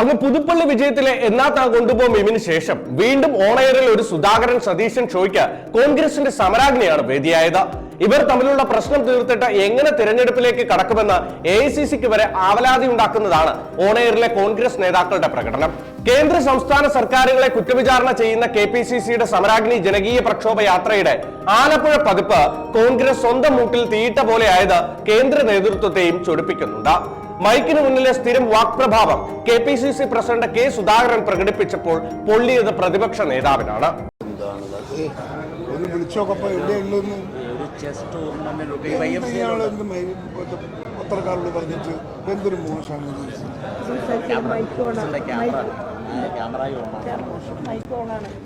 അങ്ങ് പുതുപ്പള്ളി വിജയത്തിലെ എന്നാ താ കൊണ്ടുപോകും മീമിന് ശേഷം വീണ്ടും ഓണയറിൽ ഒരു സുധാകരൻ സതീശൻ ഷോയ്ക്ക് കോൺഗ്രസിന്റെ സമരാഗ്നിയാണ് വേദിയായത്. ഇവർ തമ്മിലുള്ള പ്രശ്നം തീർത്തിട്ട് എങ്ങനെ തിരഞ്ഞെടുപ്പിലേക്ക് കടക്കുമെന്ന് എ ഐ സി സിക്ക് വരെ ആവലാതി ഉണ്ടാക്കുന്നതാണ് ഓണയറിലെ കോൺഗ്രസ് നേതാക്കളുടെ പ്രകടനം. കേന്ദ്ര സംസ്ഥാന സർക്കാരുകളെ കുറ്റവിചാരണ ചെയ്യുന്ന കെ പി സി സിയുടെ സമരാഗ്നി ജനകീയ പ്രക്ഷോഭ യാത്രയുടെ ആലപ്പുഴ പതിപ്പ് കോൺഗ്രസ് സ്വന്തം മൂട്ടിൽ തീയിട്ട പോലെയായത് കേന്ദ്ര നേതൃത്വത്തെയും ചൊടിപ്പിക്കുന്നുണ്ട്. മൈക്കിന് മുന്നിലെ സ്ഥിരം വാക്പ്രഭാവം K P C C president K Sudhakaran പ്രകടിപ്പിച്ചപ്പോൾ പൊള്ളിയത് പ്രതിപക്ഷ നേതാവിനാണ്. പത്രക്കാരോട് പറഞ്ഞിട്ട് എന്തൊരു മോശമാണ്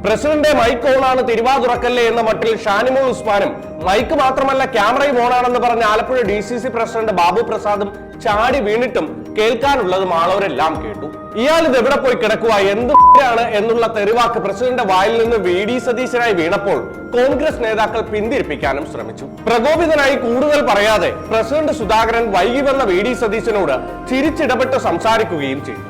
പ്രസിഡന്റ് മൈക്ക് ഓണാണ് തിരുവാതുറക്കല്ലേ എന്ന മട്ടിൽ ഷാനിമോൾ ഉസ്മാനും. മൈക്ക് മാത്രമല്ല ക്യാമറയും ഓണാണെന്ന് പറഞ്ഞ Alappuzha D C C president Babu പ്രസാദും ചാടി വീണിട്ടും കേൾക്കാനുള്ളതും ആളവരെല്ലാം കേട്ടു. ഇയാൾ ഇത് എവിടെ പോയി കിടക്കുക എന്ത് ആണ് എന്നുള്ള തെരുവാക്ക് പ്രസിഡന്റ് വായിൽ നിന്ന് വി. ഡി. സതീശനായി വീണപ്പോൾ കോൺഗ്രസ് നേതാക്കൾ പിന്തിരിപ്പിക്കാനും ശ്രമിച്ചു. പ്രകോപിതനായി കൂടുതൽ പറയാതെ പ്രസിഡന്റ് സുധാകരൻ വൈകി വന്ന വി. ഡി. സതീശനോട് ചിരിച്ചിടപെട്ട് സംസാരിക്കുകയും ചെയ്തു.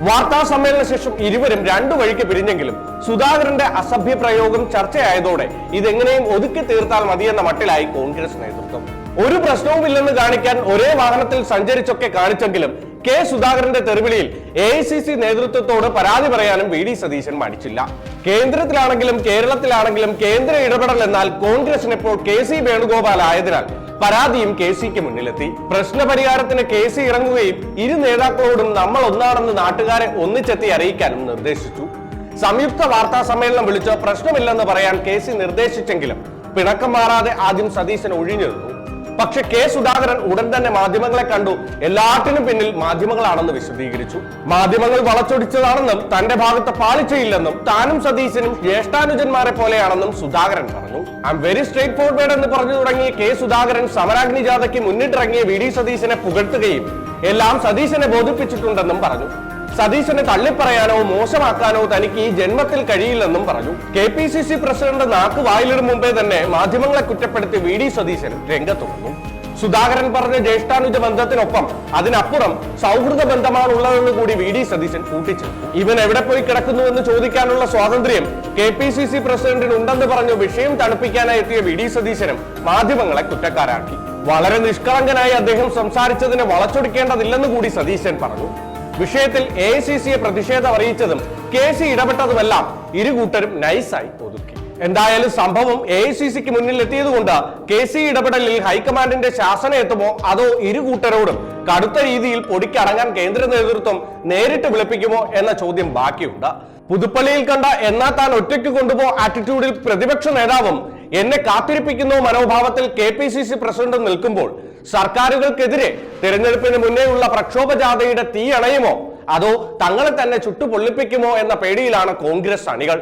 വാർത്താ സമ്മേളന ശേഷം ഇരുവരും രണ്ടു വഴിക്ക് പിരിഞ്ഞെങ്കിലും സുധാകരന്റെ അസഭ്യ പ്രയോഗം ചർച്ചയായതോടെ ഇതെങ്ങനെയും ഒതുക്കി തീർത്താൽ മതിയെന്ന മട്ടിലായി കോൺഗ്രസ് നേതൃത്വം. ഒരു പ്രശ്നവുമില്ലെന്ന് കാണിക്കാൻ ഒരേ വാഹനത്തിൽ സഞ്ചരിച്ചൊക്കെ കാണിച്ചെങ്കിലും കെ സുധാകരന്റെ തെരുവിളിയിൽ എ നേതൃത്വത്തോട് പരാതി പറയാനും വി ഡി സതീശൻ മടിച്ചില്ല. കേന്ദ്രത്തിലാണെങ്കിലും കേരളത്തിലാണെങ്കിലും കേന്ദ്ര ഇടപെടൽ എന്നാൽ കോൺഗ്രസിനെപ്പോൾ കെ സി വേണുഗോപാൽ ആയതിനാൽ പരാതിയും കെ സിക്ക് മുന്നിലെത്തി. പ്രശ്നപരിഹാരത്തിന് കെ സി ഇറങ്ങുകയും ഇരു നേതാക്കളോടും നമ്മൾ ഒന്നാണെന്ന് നാട്ടുകാരെ ഒന്നിച്ചെത്തി അറിയിക്കാനും നിർദ്ദേശിച്ചു. സംയുക്ത വാർത്താ സമ്മേളനം വിളിച്ച് പ്രശ്നമില്ലെന്ന് പറയാൻ കെ സി നിർദ്ദേശിച്ചെങ്കിലും പിണക്കം മാറാതെ ആദ്യം സതീശൻ ഒഴിഞ്ഞു നിന്നു പക്ഷെ കെ സുധാകരൻ ഉടൻ തന്നെ മാധ്യമങ്ങളെ കണ്ടു. എല്ലാറ്റിനും പിന്നിൽ മാധ്യമങ്ങളാണെന്ന് വിശദീകരിച്ചു. മാധ്യമങ്ങൾ വളച്ചൊടിച്ചതാണെന്നും തന്റെ ഭാഗത്ത് പാളിച്ചയില്ലെന്നും താനും സതീശനും ജ്യേഷ്ഠാനുജന്മാരെ പോലെയാണെന്നും സുധാകരൻ പറഞ്ഞു. I M very straightforward എന്ന് പറഞ്ഞു തുടങ്ങിയ കെ സുധാകരൻ സമരാഗ്നി ജാഥയ്ക്ക് മുന്നിട്ടിറങ്ങിയ വി ഡി സതീശനെ പുകഴ്ത്തുകയും എല്ലാം സതീശനെ ബോധിപ്പിച്ചിട്ടുണ്ടെന്നും പറഞ്ഞു. സതീശനെ തള്ളിപ്പറയാനോ മോശമാക്കാനോ തനിക്ക് ഈ ജന്മത്തിൽ കഴിയില്ലെന്നും പറഞ്ഞു. K P C C president നാക്ക് വായിലിടും മുമ്പേ തന്നെ മാധ്യമങ്ങളെ കുറ്റപ്പെടുത്തി വി ഡി സതീശൻ രംഗത്തുറന്നു സുധാകരൻ പറഞ്ഞ ജ്യേഷ്ഠാനുജ ബന്ധത്തിനൊപ്പം അതിനപ്പുറം സൗഹൃദ ബന്ധമാണ് ഉള്ളതെന്ന് കൂടി വി ഡി സതീശൻ കൂട്ടിച്ചേർത്തു. ഇവൻ എവിടെ പോയി കിടക്കുന്നു എന്ന് ചോദിക്കാനുള്ള സ്വാതന്ത്ര്യം കെ പി സി സി പ്രസിഡന്റിന് ഉണ്ടെന്ന് പറഞ്ഞു വിഷയം തണുപ്പിക്കാനായി എത്തിയ വി ഡി സതീശനും മാധ്യമങ്ങളെ കുറ്റക്കാരാക്കി. വളരെ നിഷ്കളങ്കനായി അദ്ദേഹം സംസാരിച്ചതിനെ വളച്ചൊടിക്കേണ്ടതില്ലെന്ന് കൂടി സതീശൻ പറഞ്ഞു. വിഷയത്തിൽ എ സി സിയെ പ്രതിഷേധം അറിയിച്ചതും കെ സി ഇടപെട്ടതുമെല്ലാം ഇരുകൂട്ടരും നൈസായി ഒതുക്കി. എന്തായാലും സംഭവം എ ഐ സി സിക്ക് മുന്നിൽ എത്തിയതുകൊണ്ട് കെ സി ഇടപെടലിൽ ഹൈക്കമാൻഡിന്റെ ശാസന എത്തുമോ അതോ ഇരുകൂട്ടരോടും കടുത്ത രീതിയിൽ പൊടിക്കടങ്ങാൻ കേന്ദ്ര നേതൃത്വം നേരിട്ട് വിളിപ്പിക്കുമോ എന്ന ചോദ്യം ബാക്കിയുണ്ട്. പുതുപ്പള്ളിയിൽ കണ്ട എന്നാ താൻ ഒറ്റയ്ക്ക് കൊണ്ടുപോ ആറ്റിറ്റ്യൂഡിൽ പ്രതിപക്ഷ നേതാവും എന്നെ കാത്തിരിപ്പിക്കുന്ന മനോഭാവത്തിൽ K P C C president നിൽക്കുമ്പോൾ. സർക്കാരുകൾക്കെതിരെ തിരഞ്ഞെടുപ്പിന് മുന്നേയുള്ള പ്രക്ഷോഭ ജാഥയുടെ തീ അണയുമോ അതോ തങ്ങളെ തന്നെ ചുട്ടുപൊള്ളിപ്പിക്കുമോ എന്ന പേടിയിലാണ് കോൺഗ്രസ് അണികൾ?